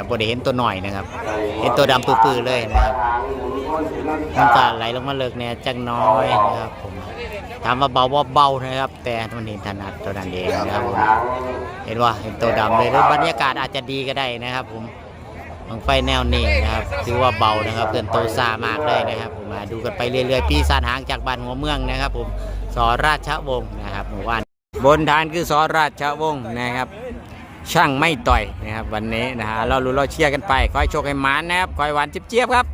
นะครับบ่ได้เห็นตัวหน่อยนะครับ เห็นตัวดำปื้อๆเลยนะครับมันก็ไหลลงมาเลิกเนี่ยจังน้อยนะครับผมถามว่าเบาว่าเบานะครับ แต่มันเห็นถนัดตัวนั้นเองนะครับผมเห็นว่าเห็นตัวดำเลยหรือบรรยากาศอาจจะดีก็ได้นะครับ ผมบังไฟแนวนี้นะครับถือว่าเบานะครับเพื่อนโตซามากเลยนะครับผมมาดูกันไปเรื่อยๆปีศาจหางจากบ้านหัวเมืองนะครับ ผมสอราชวงศ์นะครับหมู่บ้านบนฐานคือสอราชวงศ์นะครับ ช่างไม่ต่อยนะครับวันนี้นะฮะเรารู้เราเชียร์กันไปคอยโชคให้หมานนะครับคอยหวานเจี๊ยบๆครับ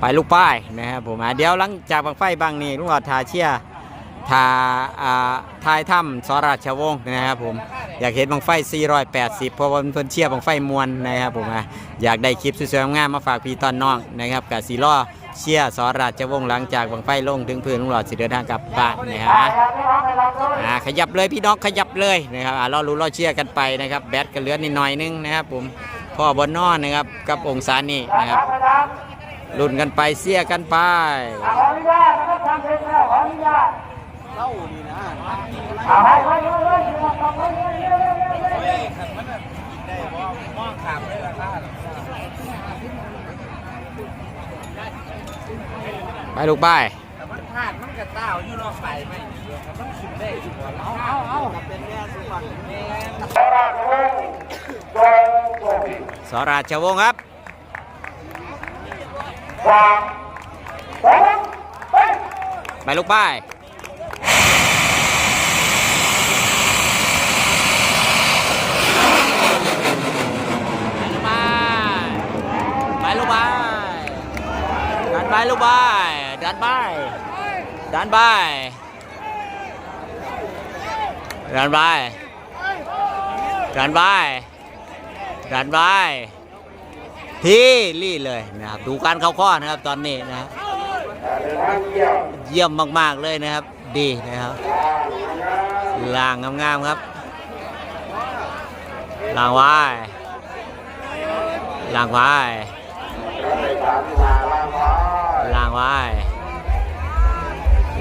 ไปลูกป้ายนะครับผมเดี๋ยวหลังจากบังไฟบางนี้ลุงหลอดทาเชียร์ทาอ่าทายถ้ำสราชวงศ์นะครับผมอยากเห็นบังไฟ 480 เพราะว่าเพิ่นเชียร์บังไฟมวลนะครับผมอยากได้คลิปสวยๆงามมาฝากพี่ตอนน้องนะครับกับสีล้อเชียร์สราชวงศ์หลังจากบังไฟลงถึงพื้นลุงหลอดสิเดินทางกลับบ้านนะฮะ อ่าขยับเลยพี่น้องขยับเลยนะครับอ่ารอรู้รอเชียร์กันไปนะครับแบตก็เหลือนิดหน่อยนึงนะครับผมพ่อบนนอนนะครับกับองศานี่นะครับลุ้นกันไปเสียกันไปไปลูกไปมันพลาดมันกระต้าอยู่รอบไปไหม เอาเอาสราชวงศ์ครับไปลูกไปไปลูกไปดันไปลูกไปดันไปดันไป ดันไปดันไปดันไปที่รี่เลยนะครับดูการเข้าข้อนะครับตอนนี้นะเยี่ยมมาก ๆ เลยนะครับ ดีนะครับล่างงามๆครับล่างไว้ล่างไว้ล่างไว้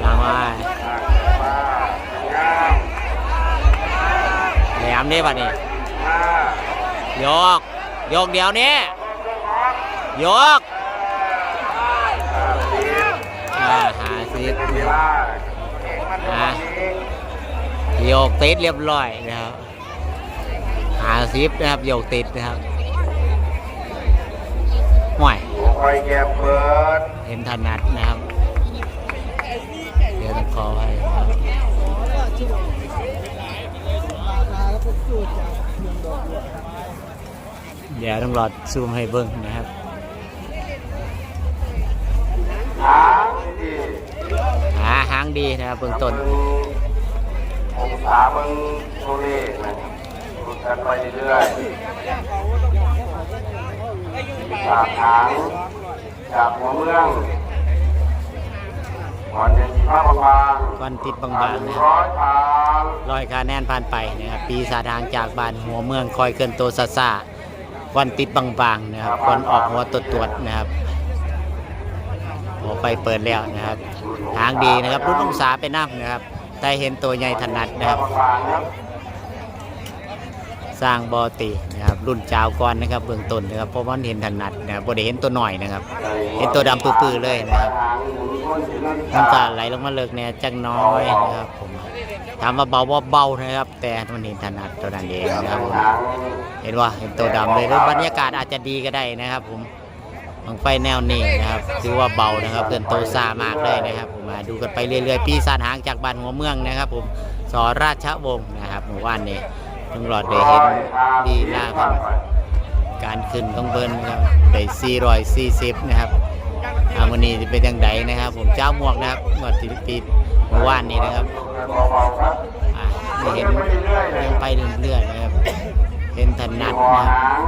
ล่างไว้ แหลมนี่ป่ะนี่ยก ยกเดี๋ยวนี้ ยกอ่าหาซิดอ่าโยกติดเรียบร้อยนะครับหาซิปนะครับโยกติดนะครับห่วยคอยแก็บเปิดเห็นถนัดนะครับ เดี๋ยวต้องขอไว้นะครับ เดี๋ยวต้องรอซูมให้เบิ้งนะครับหาหางดีนะครับเบื้องต้นองศามึงโทเลนะดูกันไปเรื่อยๆจากหางจากหัวเมือง วันเย็นที่ภาพบางๆก้อนติดบางๆนะครับร้อยทางลอยคาแน่นผ่านไปนะครับปีศาจทางจากบ้านหัวเมืองคอยเกินโตซาซาควันติดบางๆนะครับควันออกหัวตรวจตรวจๆนะครับหัวไฟเปิดแล้วนะครับหางดีนะครับรุ่นองศาไปน้ำนะครับแต่เห็นตัวใหญ่ถนัดนะครับบางๆครับสร้างบอตีนะครับรุ่นเจ้าก่อนนะครับเบื้องต้นนะครับเพราะว่ามันเห็นถนัดนะครับบ่ได้เห็นตัวหน่อยนะครับ เห็นตัวดำปื้อๆเลยนะครับ มันก็ไหลลงมาเลิกเนี่ยจังน้อยนะครับผมถามว่าเบาว่าเบานะครับ แต่มันเห็นถนัดตัวนั้นเองนะครับผมเห็นว่าเห็นตัวดำเลยหรือบรรยากาศอาจจะดีก็ได้นะครับ ผมบังไฟแนวนี้นะครับถือว่าเบานะครับเพื่อนโตซามากเลยนะครับ ผมมาดูกันไปเรื่อยๆปีศาจหางจากบ้านหัวเมืองนะครับ ผมสอราชวงศ์นะครับหมู่บ้านนี้เพิ่งหลอดได้เห็นดีหน้าครับการขึ้นของเบิ้นนะครับได้440นะครับ อาวันนี้จะเป็นยังไงนะครับ ผมเจ้าหมวกนะครับหมวดติดปีเมื่อวานนี้นะครับเห็นยังไปเรื่อยๆนะครับเห็นถนัดนะครับ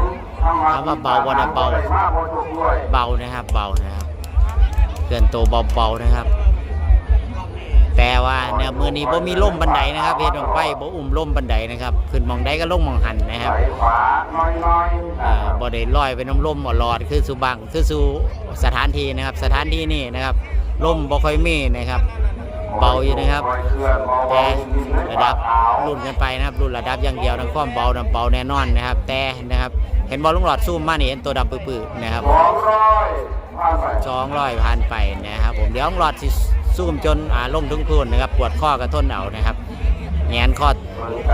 ถามว่าเบาวันะเบาเบานะครับ เบานะครับ เกินตัวเบาๆนะครับ แต่ว่าเนี่ยมือนี้บ่มีล่มบันไดนะครับเฮ็ดลงไปบ่อุ้มล่มบันไดนะครับขึ้นมองได้ก็ลงมมองหันนะครับขวาน้อยๆอ่าบ่ได้ลอยไปน้ำล่มอ่อลอดคือสู่บังคือสู่สถานที่นะครับ สถานที่นี่นะครับล่มบ่ค่อยมีนะครับเบาอยู่นะครับแต่ระดับรุ่นกันไปนะครับรุ่นระดับอย่างเดียวนะความเบานะเบาแน่นอนนะครับ แต่นะครับ เห็นบอลลุงหลอดซูมมานี่เห็นตัวดำปื้อๆนะครับสองร้อยผ่านไปสองร้อยพันไปนะครับผมเดี๋ยวลุงหลอดสิ ซูมจนอ่าลงทุงทุนนะครับ ปวดข้อกระท้นเอานะครับแงนข้อ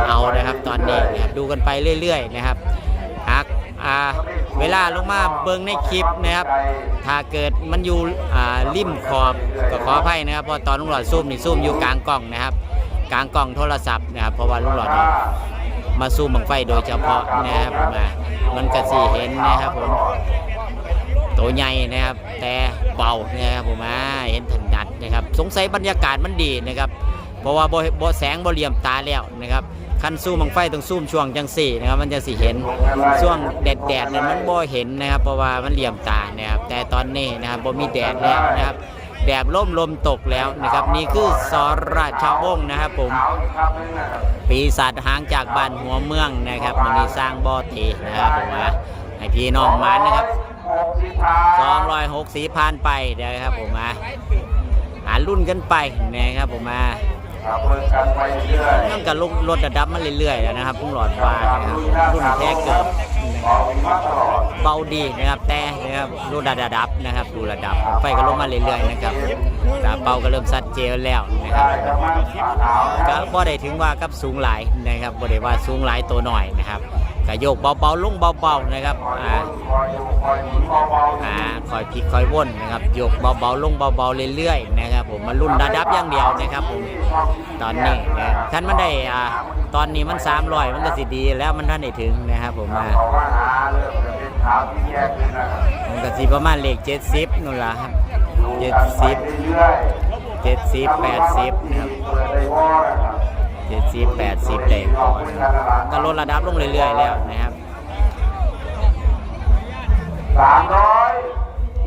เอานะครับ ตอนนี้นะครับดูกันไปเรื่อย ๆ นะครับหากอ่าเวลาลงมาเบิ่งในคลิปนะครับ ถ้าเกิดมันอยู่อ่าริมขอบก็ขออภัยนะครับเพราะตอนลุงหลอดซูมนี่ซูมอยู่กลางกล้องนะครับ กลางกล้องโทรศัพท์นะครับ เพราะว่าลุงหลอดนี่มาซูมบังไฟโดยเฉพาะนะครับผมอะมันก็สีเห็นนะครับผมตัวใหญ่นะครับ แต่เบานะครับผมอะเห็นถนัด นะครับสงสัยบรรยากาศมันดีนะครับเพราะว่าบ่บแสงบ่เหลี่ยมตาแล้วนะครับคันซูมบังไฟต้องซูมช่วงจังสี่นะครับมันจะสิเห็นช่วงแดดแดดเนี่ยมันบ่เห็นนะครับเพราะว่ามันเหลี่ยมตานะครับแต่ตอนนี้นะครับบ่มีแดดแล้วนะครับแดดล่มลมตกแล้วนะครับ นี่คือสอราชวงนะครับผมเอาอีกครับนึงนะครับปีศาจห่างจากบ้านหัวเมืองนะครับมันมีสร้างบ่อตีนะครับผมว่าให้พี่น้องมานะครับสองร้อยหกสีพันไปนะครับผมมา หารุ่นกันไปนะครับผมมาครับเพิ่มกันไปเรื่อยเรื่องกับลดลดระดับมาเรื่อยๆแล้วนะครับพุ่งหลอดว่านะครับรุ่นแท้เกิดออกมาตลอดเบาดีนะครับแต่นะครับดูระดับนะครับดูระดับไฟก็ลงมาเรื่อยๆนะครับตาเป่าก็เริ่มซัดเจลแล้วนะครับได้ครับมันขาวนะคก็รับบ่ได้ถึงว่ากับสูงหลายนะครับบ่ได้ว่าสูงหลายตัวหน่อยนะครับ ก็โยกเบาๆลงเบาๆนะครับอ่าคอยอยู่คอยหมุนเบาๆอ่าคอยพลิกคอยวนนะครับโยกเบาๆลงเบาๆเรื่อยๆนะครับผมมารุ่นระดับอย่างเดียวนะครับผมตอนนี้นะท่านมันได้อ่าตอนนี้มัน300มันก็สิดีแล้วมันท่านได้ถึงนะครับผมอ่ามันก็สิประมาณเลข70นู่นละครับดูกันไปเรื่อย70ๆ80นะครับเปิดได้วอนะครับ 70 80ได้พอนะครับก็ลดระดับลงเรื่อยๆแล้วนะครับสามร้อย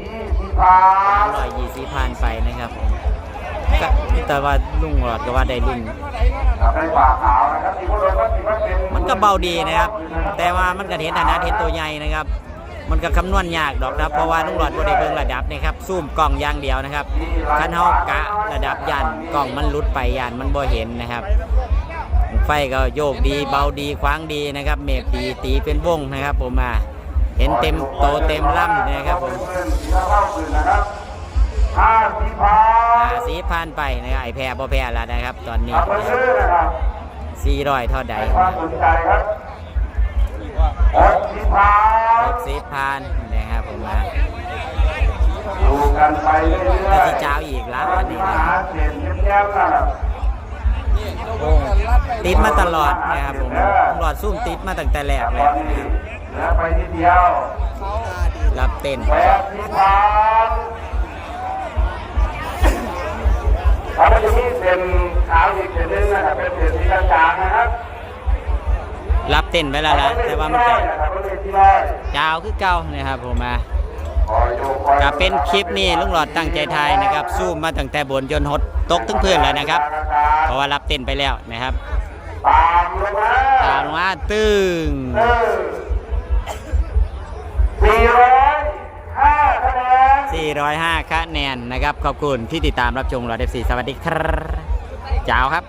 ยี่สิบผ่านร้อยยี่สิบพันไปนะครับผมแต่ว่าลุงหลอดก็ว่าได้รุ่นครับได้นมันก็เบาดีนะครับ แต่ว่ามันก็เห็นฐานะเห็นตัวใหญ่นะครับ มันก็คำนวณยากดอกนะครับเพราะว่าลุงหลอดบ่ได้เบิ่งระดับนะครับซูมกล้องอย่างเดียวนะครับคันเฮากะระดับยันกล้องมันหลุดไปยันมันบ่เห็นนะครับ ไฟก็โยกดีเบาดีคว้างดีนะครับ เมฆดีตีเป็นวงนะครับผมมาเห็นเต็มโตเต็มล่ำนะครับผมนะครับห้าสิบผ่านสีพันไปนะครับไอแพรบ่แพรแล้วนะครับ ตอนนี้สี่ร้อยเท่าใดให้ความสนใจครับหกสิบผ่าน หกสิบพันนะครับผมมาดูกันไปเรื่อยๆที่เจ้าอีกแล้วอันนี้นะหาเศษแย้มๆครับโอ้ติดมาตลอดนะครับผมหลอดซุ่มติดมาตั้งแต่แรกแล้วนนี้นะครับไปนิดเดียวรับเต้นแปดสิบผ่านแล้วก็จะมีเส้นขาวอีกเส้นนึงนะครับเป็นเส้นสีจางนะครับ รับเต้นไปแล้วละแต่ว่ามันไก่เป็นเลขที่ร้อยาวคือเก่านะครับผมมาก็เป็นคลิปนี้ลุงหลอดตั้งใจถ่ายนะครับซูมมาตั้งแต่บนจนหดตกถึงพื้นแล้วนะครับ เพราะว่ารับเต้นไปแล้วนะครับตามลงมาตามลงมาตึงสี่ร้อยห้าคะแนน405คะแนนนะครับ ขอบคุณที่ติดตามรับชมเราเดฟซีสวัสดีครับจ้าวครับ